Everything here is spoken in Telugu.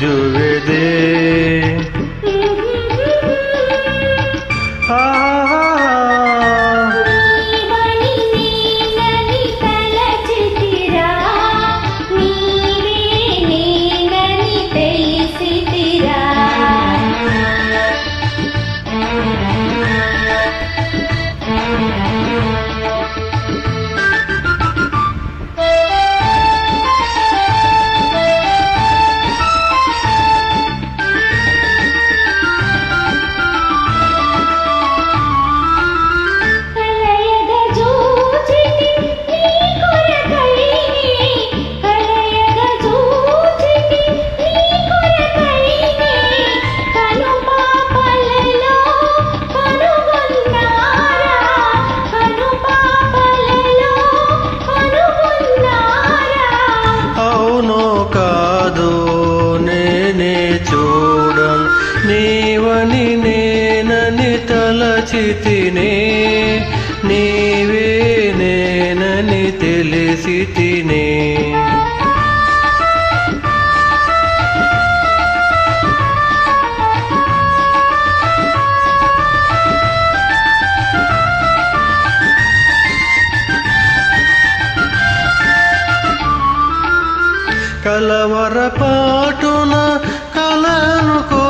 जुवे నిన్నే తలచితినే నీవే నేనని తెలిసి తినే కలవరపాటున కలనుకో